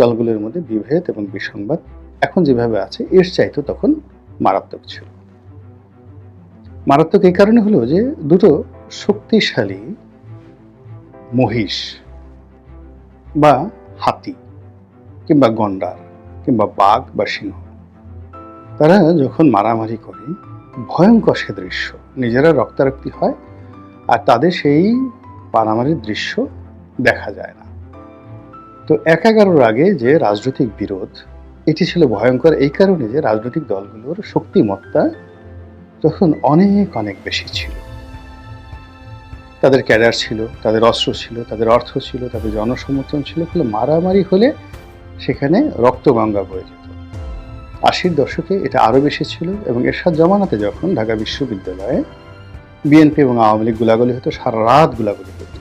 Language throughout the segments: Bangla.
দলগুলোর মধ্যে বিভেদ এবং বিসংবাদ এখন যেভাবে আছে, এর চাইতে তখন মারাত্মক ছিল। মারাত্মক এই কারণে হলো যে দুটো শক্তিশালী মহিষ বা হাতি কিংবা গন্ডার কিংবা বাঘ বা সিংহ, তারা যখন মারামারি করে, ভয়ঙ্কর সে দৃশ্য, নিজেরা রক্তারক্তি হয় আর তাদের সেই মারামারির দৃশ্য দেখা যায় না। তো এক এগারোর আগে যে রাজনৈতিক বিরোধ, এটি ছিল ভয়ঙ্কর এই কারণে যে রাজনৈতিক দলগুলোর শক্তিমত্তা তখন অনেক অনেক বেশি ছিল। তাদের ক্যাডার ছিল, তাদের অস্ত্র ছিল, তাদের অর্থ ছিল, তাদের জনসমর্থন ছিল, ফলে মারামারি হলে সেখানে রক্তগঙ্গা বয়ে যেত। আশির দশকে এটা আরও বেশি ছিল এবং এরশাদ জমানাতে যখন ঢাকা বিশ্ববিদ্যালয়ে বিএনপি এবং আওয়ামী লীগ গুলাগুলি হতো, সারা রাত গুলাগুলি হতো।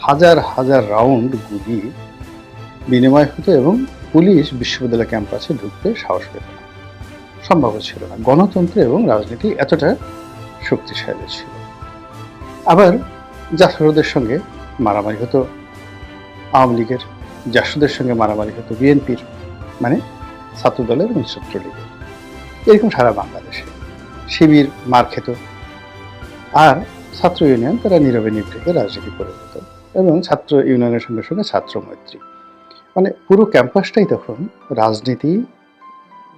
হাজার হাজার রাউন্ড গুলি বিনিময় হতো এবং পুলিশ বিশ্ববিদ্যালয় ক্যাম্পাসে ঢুকতে সাহস পেত না। সম্ভব ছিল না। গণতন্ত্র এবং রাজনীতি এতটা শক্তিশালী ছিল। আবার জাসরদের সঙ্গে মারামারি হতো। আওয়ামী লীগের জাসদের সঙ্গে মারামারি হতো। বিএনপির মানে ছাত্রদলের এবং ছাত্রলীগের এরকম সারা বাংলাদেশে শিবির, মার খেত। আর ছাত্র ইউনিয়ন তারা নীরবে নিভৃতে রাজনীতি করে যেত এবং ছাত্র ইউনিয়নের সঙ্গে সঙ্গে ছাত্র মৈত্রী। মানে পুরো ক্যাম্পাসটাই তখন রাজনীতি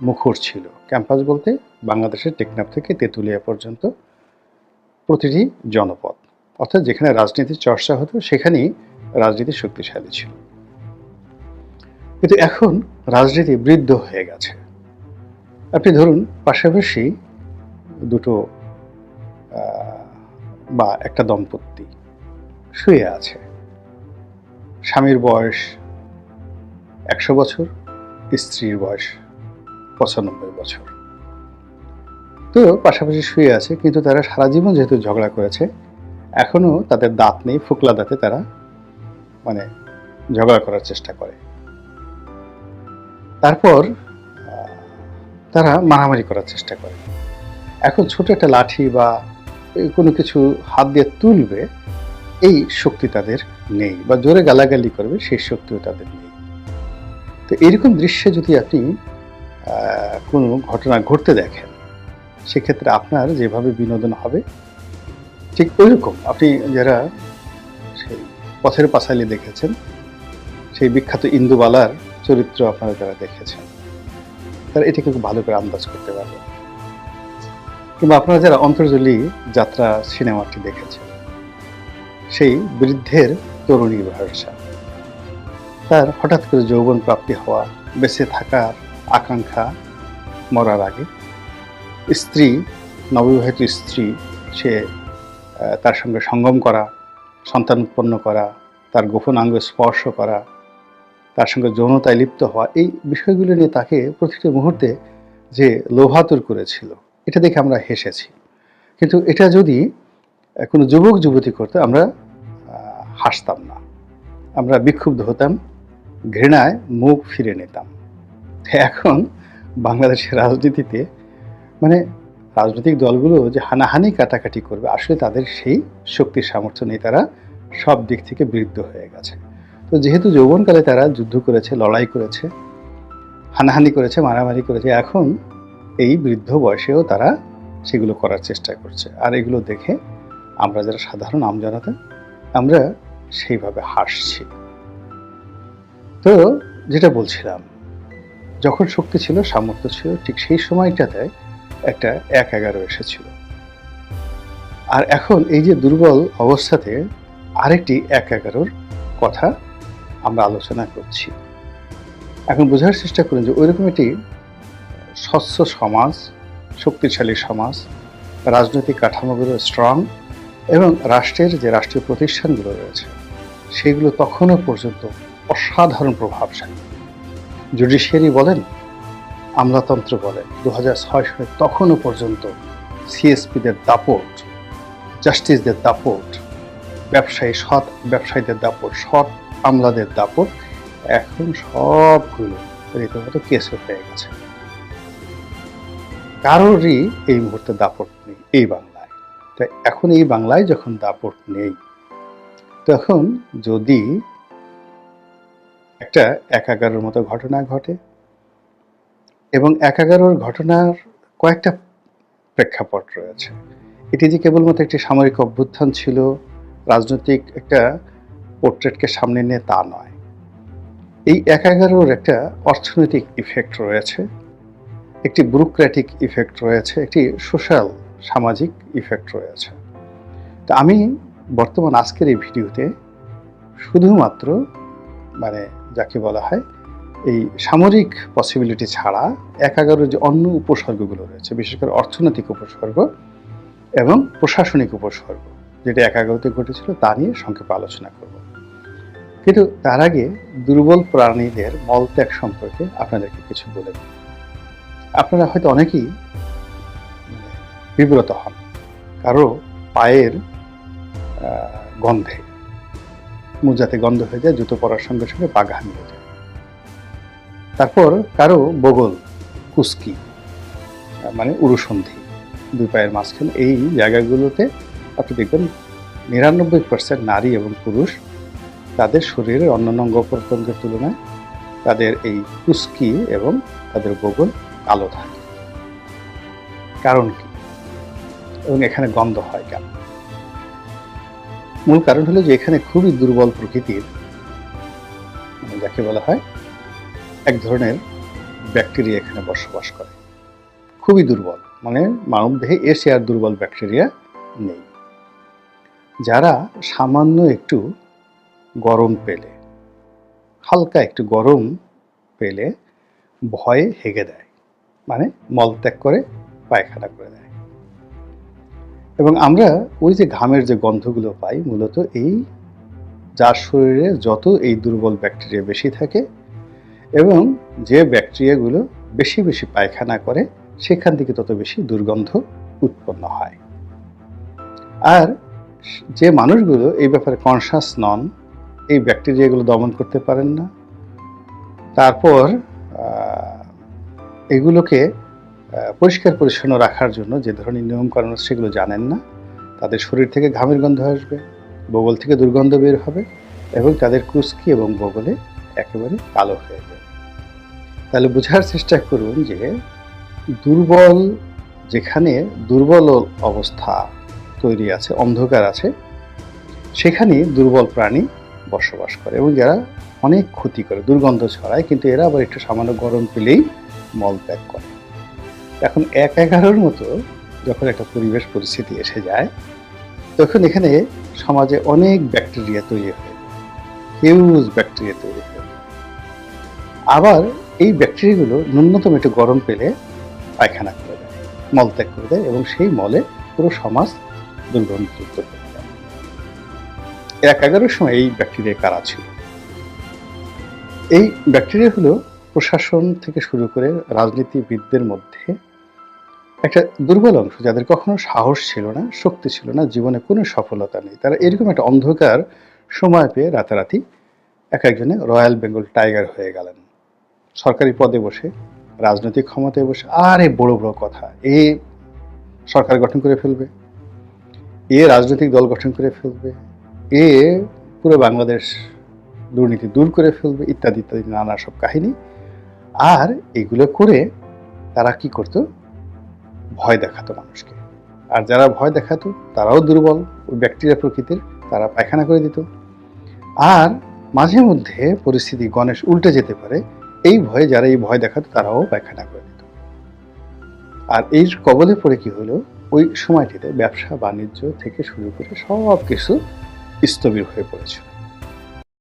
মুখর ছিল। ক্যাম্পাস বলতে বাংলাদেশের টেকনাফ থেকে তেঁতুলিয়া পর্যন্ত প্রতিটি জনপদ। অর্থাৎ যেখানে রাজনীতির চর্চা হতো, সেখানেই রাজনীতি শক্তিশালী ছিল। কিন্তু এখন রাজনীতি বৃদ্ধ হয়ে গেছে। আপনি ধরুন, পাশাপাশি দুটো বা একটা দম্পতি শুয়ে আছে। স্বামীর বয়স একশো বছর স্ত্রীর বয়স? পঁচানব্বই বছর। তো পাশাপাশি শুয়ে আছে, কিন্তু তারা সারা জীবন যেহেতু ঝগড়া করেছে, এখনও তাদের দাঁত নেই, ফুকলা দাঁতে তারা মানে ঝগড়া করার চেষ্টা করে। তারপর তারা মারামারি করার চেষ্টা করে। এখন ছোট একটা লাঠি বা কোনো কিছু হাত দিয়ে তুলবে, এই শক্তি তাদের নেই, বা জোরে গালাগালি করবে, সেই শক্তিও তাদের নেই। তো এরকম দৃশ্যে যদি আপনি কোনো ঘটনা ঘটতে দেখেন, সেক্ষেত্রে আপনার যেভাবে বিনোদন হবে, ঠিক ওইরকম। আপনি যারা সেই পথের পাঁচালি দেখেছেন, সেই বিখ্যাত ইন্দুবালার চরিত্র আপনারা যারা দেখেছেন, তারা এটাকে খুব ভালো করে আন্দাজ করতে পারবেন। কিংবা আপনারা যারা অন্তর্জলী যাত্রা সিনেমাটি দেখেছেন, সেই বৃদ্ধের তরুণী ভরসা তার হঠাৎ করে যৌবন প্রাপ্তি হওয়া, বেঁচে থাকার আকাঙ্ক্ষা মরার আগে স্ত্রী, নববিবাহিত স্ত্রী, সে তার সঙ্গে সঙ্গম করা, সন্তান উৎপন্ন করা, তার গোপন অঙ্গ স্পর্শ করা, তার সঙ্গে যৌনতায় লিপ্ত হওয়া, এই বিষয়গুলো নিয়ে তাকে প্রতিটি মুহূর্তে যে লোভাতুর করেছিল, এটা দেখে আমরা হেসেছি। কিন্তু এটা যদি কোনো যুবক যুবতী করতো আমরা হাসতাম না, আমরা বিক্ষুব্ধ হতাম ঘৃণায় মুখ ফিরে নিতাম। এখন বাংলাদেশের রাজনীতিতে মানে রাজনৈতিক দলগুলো যে হানাহানি কাটাকাটি করবে, আসলে তাদের সেই শক্তির সামর্থ্য নেই। তারা সব দিক থেকে বৃদ্ধ হয়ে গেছে। তো যেহেতু যৌবনকালে তারা যুদ্ধ করেছে, লড়াই করেছে, হানাহানি করেছে, মারামারি করেছে, এখন এই বৃদ্ধ বয়সেও তারা সেগুলো করার চেষ্টা করছে। আর এগুলো দেখে আমরা যারা সাধারণ আমজনতা, আমরা সেইভাবে হাসছি। তো যেটা বলছিলাম, যখন শক্তি ছিল, সামর্থ্য ছিল, ঠিক সেই সময়টাতে একটা এক এগারো এসেছিল। আর এখন এই যে দুর্বল অবস্থাতে আরেকটি এক এগারোর কথা আমরা আলোচনা করছি। এখন বোঝার চেষ্টা করুন যে ওইরকম একটি স্বচ্ছ সমাজ, শক্তিশালী সমাজ, রাজনৈতিক কাঠামোগুলো স্ট্রং এবং রাষ্ট্রের যে রাষ্ট্রীয় প্রতিষ্ঠানগুলো রয়েছে, সেগুলো তখনও পর্যন্ত অসাধারণ প্রভাবশালী। জুডিশিয়ারি বলেন, আমলাতন্ত্র বলেন দু হাজার ছয় সালে তখনও পর্যন্ত সিএসপিদের দাপট জাস্টিসদের দাপট, ব্যবসায়ী সৎ ব্যবসায়ীদের দাপট, সৎ আমলাদের দাপট এখন সবগুলো রীতিমতো কেসে হয়ে গেছে। কারোরই এই মুহূর্তে দাপট নেই এই বাংলায়। তাই এখন এই বাংলায় যখন দাপট নেই, তখন যদি একটা একাগারোর মতো ঘটনা ঘটে এবং একাগারোর ঘটনার কয়েকটা প্রেক্ষাপট রয়েছে। এটি যে কেবলমাত্র একটি সামরিক অভ্যুত্থান ছিল, রাজনৈতিক একটা পোর্ট্রেটকে সামনে নিয়ে তা নয়। এই একাগারোর একটা অর্থনৈতিক ইফেক্ট রয়েছে, একটি ব্যুরোক্র্যাটিক ইফেক্ট রয়েছে, একটি সোশ্যাল সামাজিক ইফেক্ট রয়েছে। তো আমি বর্তমান আজকের এই ভিডিওতে শুধুমাত্র মানে যাকে বলা হয়, এই সামরিক পসিবিলিটি ছাড়া একাগারোর যে অন্য উপসর্গগুলো রয়েছে, বিশেষ করে অর্থনৈতিক উপসর্গ এবং প্রশাসনিক উপসর্গ, যেটা একাগারোতে ঘটেছিল, তা নিয়ে সংক্ষেপে আলোচনা করব। কিন্তু তার আগে দুর্বল প্রাণীদের মলত্যাগ সম্পর্কে আপনাদেরকে কিছু বলে আপনারা হয়তো অনেকেই মানে বিব্রত হন, কারও পায়ের গন্ধে। মোজাতে গন্ধ হয়ে যায়, জুতো পরার সঙ্গে সঙ্গে ঘাম হয়ে যায়। তারপর কারও বগল, কুস্কি মানে উরুসন্ধি দুই পায়ের মাঝখানে এই জায়গাগুলোতে আপনি দেখবেন নিরানব্বই পার্সেন্ট নারী এবং পুরুষ তাদের শরীরের অন্যান্য অঙ্গ প্রত্যঙ্গের তুলনায় তাদের এই কুস্কি এবং তাদের বগল কালো থাকে। কারণ কি? এবং এখানে গন্ধ হয় কেন? মূল কারণ হলো যে এখানে খুবই দুর্বল প্রকৃতির মানে যাকে বলা হয়, এক ধরনের ব্যাকটেরিয়া এখানে বসবাস করে। খুবই দুর্বল মানে মানব দেহে এসে আর দুর্বল ব্যাকটেরিয়া নেই। যারা সামান্য একটু গরম পেলে, হালকা একটু গরম পেলে, ভয়ে হেগে দেয় মানে মলত্যাগ করে, পায়খানা করে দেয়। এবং আমরা ওই যে ঘামের যে গন্ধগুলো পাই, মূলত এই যার শরীরে যত এই দুর্বল ব্যাকটেরিয়া বেশি থাকে এবং যে ব্যাকটেরিয়াগুলো বেশি বেশি পায়খানা করে, সেখান থেকে তত বেশি দুর্গন্ধ উৎপন্ন হয়। আর যে মানুষগুলো এই ব্যাপারে কনসাস নন, এই ব্যাকটেরিয়াগুলো দমন করতে পারেন না। তারপর এগুলোকে পরিষ্কার পরিচ্ছন্ন রাখার জন্য যে ধরনের নিয়মকানুন আছে সেগুলো জানেন না। তাদের শরীর থেকে ঘামের গন্ধ আসবে, বগল থেকে দুর্গন্ধ বের হবে এবং তাদের কুস্কি এবং বগলে একেবারে কালো হয়ে যাবে। তাহলে বোঝার চেষ্টা করুন যে দুর্বল যেখানে দুর্বল অবস্থা তৈরি আছে, অন্ধকার আছে, সেখানে দুর্বল প্রাণী বসবাস করে এবং যারা অনেক ক্ষতি করে, দুর্গন্ধ ছড়ায়, কিন্তু এরা আবার একটু সামান্য গরম পেলেই মল ত্যাগ করে। এখন এক এগারোর মতো যখন একটা পরিবেশ পরিস্থিতি এসে যায়, তখন এখানে সমাজে অনেক ব্যাকটেরিয়া তৈরি হয়। হিউজ ব্যাকটেরিয়া তৈরি হয়। আবার এই ব্যাকটেরিয়াগুলো ন্যূনতম একটু গরম পেলে পায়খানা করে দেয়, মল ত্যাগ করে দেয় এবং সেই মলে পুরো সমাজ দুর্গন্ধযুক্ত করে দেয় এক এগারোর সময় এই ব্যাকটেরিয়া কারা ছিল? এই ব্যাকটেরিয়া হলো প্রশাসন থেকে শুরু করে রাজনীতিবিদদের মধ্যে একটা দুর্বল অংশ, যাদের কখনো সাহস ছিল না, শক্তি ছিল না, জীবনে কোনো সফলতা নেই। তারা এরকম একটা অন্ধকার সময় পেয়ে রাতারাতি এক একজনে রয়্যাল বেঙ্গল টাইগার হয়ে গেলেন। সরকারি পদে বসে, রাজনৈতিক ক্ষমতায় বসে, আরে বড় বড় কথা, এ সরকার গঠন করে ফেলবে, এ রাজনৈতিক দল গঠন করে ফেলবে, এ পুরো বাংলাদেশ দুর্নীতি দূর করে ফেলবে, ইত্যাদি ইত্যাদি, নানা সব কাহিনী। আর এগুলো করে তারা কি করতো? ভয় দেখাতো মানুষকে। আর যারা ভয় দেখাতো, তারাও দুর্বল। ওই ব্যাকটেরিয়া প্রকৃতির, তারা পায়খানা করে দিত। আর মাঝে মধ্যে পরিস্থিতি গণেশ উল্টে যেতে পারে, এই ভয়ে যারা এই ভয় দেখাতো, তারাও পায়খানা করে দিত। আর এই কবলে পড়ে কি হলো? ওই সময়টিতে ব্যবসা, বাণিজ্য থেকে শুরু করে সব কিছু স্থবির হয়ে পড়েছিল।